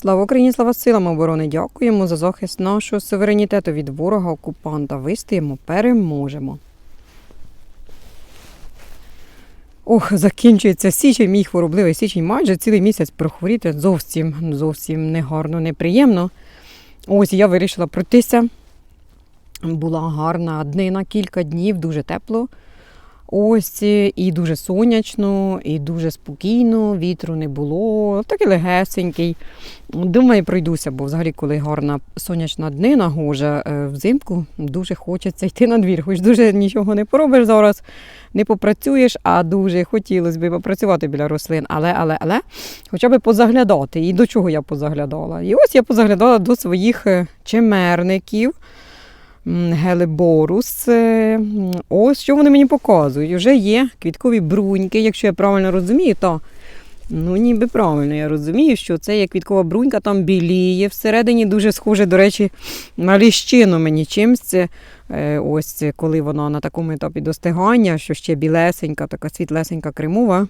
Слава Україні, слава силам оборони! Дякуємо за захист нашого суверенітету від ворога окупанта. Вистоїмо, переможемо. Ох, закінчується січень, мій хворобливий січень. Майже цілий місяць прохворіти зовсім, зовсім негарно, неприємно. Ось я вирішила пройтися. Була гарна днина, кілька днів, дуже тепло. Ось і дуже сонячно, і дуже спокійно, вітру не було, такий легесенький. Думаю, пройдуся, бо взагалі, коли гарна сонячна днина гожа е, взимку, дуже хочеться йти на двір. Хоч дуже нічого не поробиш зараз, не попрацюєш, а дуже хотілося б попрацювати біля рослин. Але, але, але, хоча б позаглядати. І до чого я позаглядала? І ось я позаглядала до своїх е, чимерників. Гелеборус. Е, Ось що вони мені показують. Вже є квіткові бруньки, якщо я правильно розумію, то ну ніби правильно я розумію, що це є квіткова брунька, там біліє. Всередині дуже схоже, до речі, на ліщину мені чимсь. Е, Ось коли вона на такому етапі достигання, що ще білесенька, така світлесенька кремова,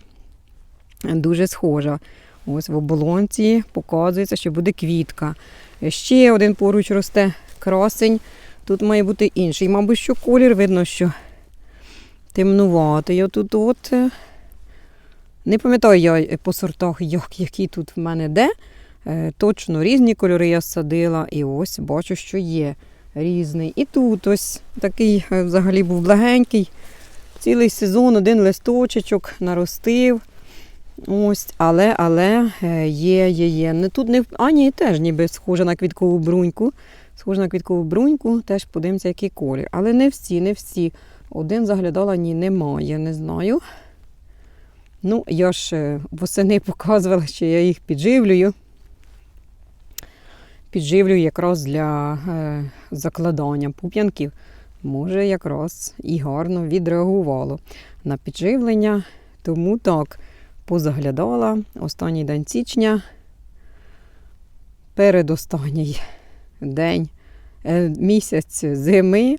дуже схожа. Ось в оболонці показується, що буде квітка. Ще один поруч росте красень. Тут має бути інший. Мабуть, що колір видно, що темнуватий. Отут от. е, Не пам'ятаю я е, по сортах, як, які тут в мене де. Е, Точно різні кольори я садила. І ось бачу, що є різний. І тут ось такий взагалі був благенький. Цілий сезон, один листочечок наростив. Ось, але, але є, є, є. Тут не а ні, теж ніби схожа на квіткову бруньку. Схожа на квіткову бруньку, теж подивимося, який колір. Але не всі, не всі. Один заглядала, ні, немає, не знаю. Ну, я ж е, восени показувала, що я їх підживлюю. Підживлюю якраз для е, закладання пуп'янків. Може, якраз і гарно відреагувало на підживлення. Тому так, позаглядала останній день січня, передостанній день, е, місяць зими.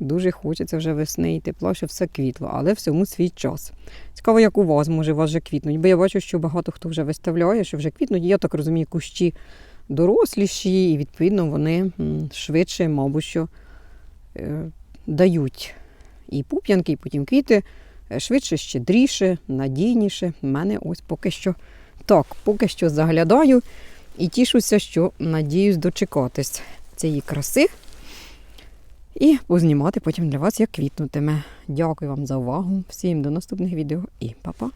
Дуже хочеться вже весни і тепла, щоб все квітло, але всьому свій час. Цікаво, як у вас, може, у вас вже квітнуть, бо я бачу, що багато хто вже виставляє, що вже квітнуть. Я так розумію, кущі доросліші, і відповідно вони швидше, мабуть, що е, дають і пуп'янки, і потім квіти. Е, Швидше, щедріше, надійніше. У мене ось поки що так, поки що заглядаю і тішуся, що надіюсь дочекатись цієї краси і познімати потім для вас, як квітнутиме. Дякую вам за увагу. Всім до наступних відео і па-па!